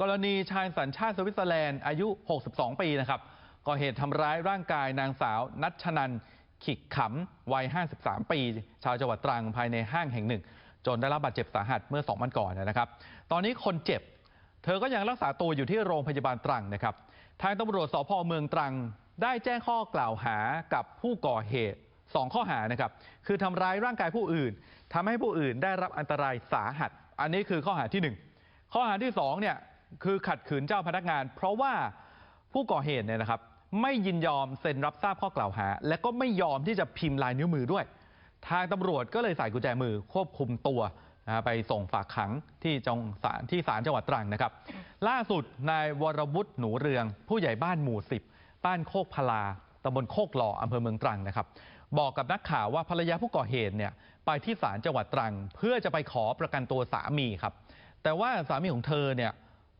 กรณีชายสัญชาติสวิตเซอร์แลนด์อายุ 62 ปีนะครับก่อเหตุทำร้ายร่างกายนางสาว นัชนันขิกขำวัย 53 ปี ชาวจังหวัดตรังภายในห้างแห่งหนึ่ง จนได้รับบาดเจ็บสาหัสเมื่อ2วันก่อนนะครับ ตอนนี้คนเจ็บ เธอก็ยังรักษาตัวอยู่ที่โรงพยาบาลตรังนะครับ ทางตำรวจสพเมืองตรังได้แจ้งข้อกล่าวหากับผู้ก่อเหตุ 2 ข้อหานะครับ คือทำร้ายร่างกายผู้อื่นทำให้ผู้อื่นได้รับอันตรายสาหัส อันนี้คือข้อหาที่ 1 ข้อหาที่2เนี่ย คือขัดขืนเจ้าพนักงาน เพราะว่าผู้ก่อเหตุเนี่ยนะครับ ไม่ยินยอมเซ็นรับทราบข้อกล่าวหา และก็ไม่ยอมที่จะพิมพ์ลายนิ้วมือด้วย ทางตำรวจก็เลยใส่กุญแจมือควบคุมตัวนะไปส่งฝากขังที่จงศาลที่ศาลจังหวัดตรังนะครับ ล่าสุดนายวรวุฒิหนูเรือง ผู้ใหญ่บ้านหมู่10บ้านโคกพลาตำบลโคกหล่ออำเภอเมืองตรังนะครับ บอกกับนักข่าวว่าภรรยาผู้ก่อเหตุเนี่ยไปที่ศาลจังหวัดตรัง เพื่อจะไปขอประกันตัวสามีครับ แต่ว่าสามีของเธอเนี่ย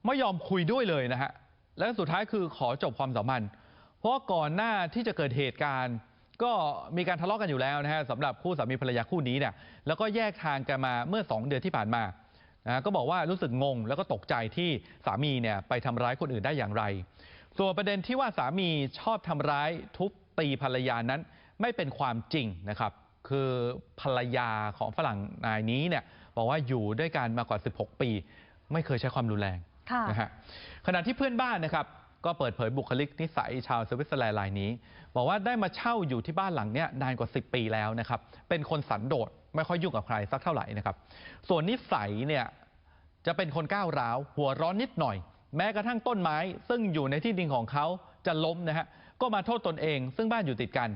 ไม่ยอมคุยด้วยเลยนะฮะและสุดท้ายคือขอจบความสัมพันธ์เพราะก่อนหน้าที่จะเกิดเหตุการณ์ ก็มีการทะเลาะกันอยู่แล้วนะฮะสำหรับคู่สามีภรรยาคู่นี้เนี่ยแล้วก็แยกทางกันมาเมื่อ 2 เดือนที่ผ่านมานะก็บอกว่ารู้สึกงง แล้วก็ตกใจที่สามีเนี่ยไปทำร้ายคนอื่นได้อย่างไร ส่วนประเด็นที่ว่าสามีชอบทำร้ายทุบตีภรรยานั้นไม่เป็นความจริงนะครับ คือภรรยาของฝรั่งนายนี้เนี่ยบอกว่าอยู่ด้วยกันมากว่า 16 ปี ไม่เคยใช้ความรุนแรง นะฮะขณะที่เพื่อนบ้านนะครับ ก็เปิดเผยบุคลิกนิสัยชาวสวิตเซอร์แลนด์รายนี้ บอกว่าได้มาเช่าอยู่ที่บ้านหลังเนี้ยนานกว่า 10 ปีแล้วนะครับ เป็นคนสันโดษไม่ค่อยยุ่งกับใครสักเท่าไหร่นะครับ ส่วนนิสัยเนี่ยจะเป็นคนก้าวร้าว หัวร้อนนิดหน่อย แม้กระทั่งต้นไม้ ซึ่งอยู่ในที่ดินของเขาจะล้มนะฮะก็มาโทษตนเอง ซึ่งบ้านอยู่ติดกัน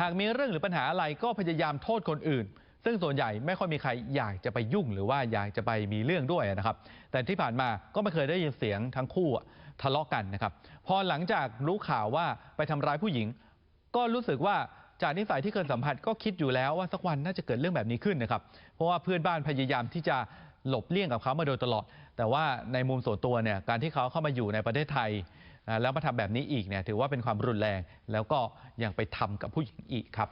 หากมีเรื่องหรือปัญหาอะไรก็พยายามโทษคนอื่น ซึ่งส่วนใหญ่ไม่ค่อยมีใครอยากจะไปยุ่งหรือว่าอยากจะไปมีเรื่องด้วยนะครับ แต่ที่ผ่านมาก็ไม่เคยได้ยินเสียงทั้งคู่ทะเลาะกันนะครับพอหลังจากรู้ข่าวว่าไปทำร้ายผู้หญิง ก็รู้สึกว่าจากนิสัยที่เคยสัมผัสก็คิดอยู่แล้วว่าสักวันน่าจะเกิดเรื่องแบบนี้ขึ้นนะครับ เพราะว่าเพื่อนบ้านพยายามที่จะหลบเลี่ยงกับเขามาโดยตลอด แต่ว่าในมุมส่วนตัวเนี่ยการที่เขาเข้ามาอยู่ในประเทศไทย แล้วมาทำแบบนี้อีกเนี่ยถือว่าเป็นความรุนแรงแล้วก็ยังไปทำกับผู้หญิงอีกครับ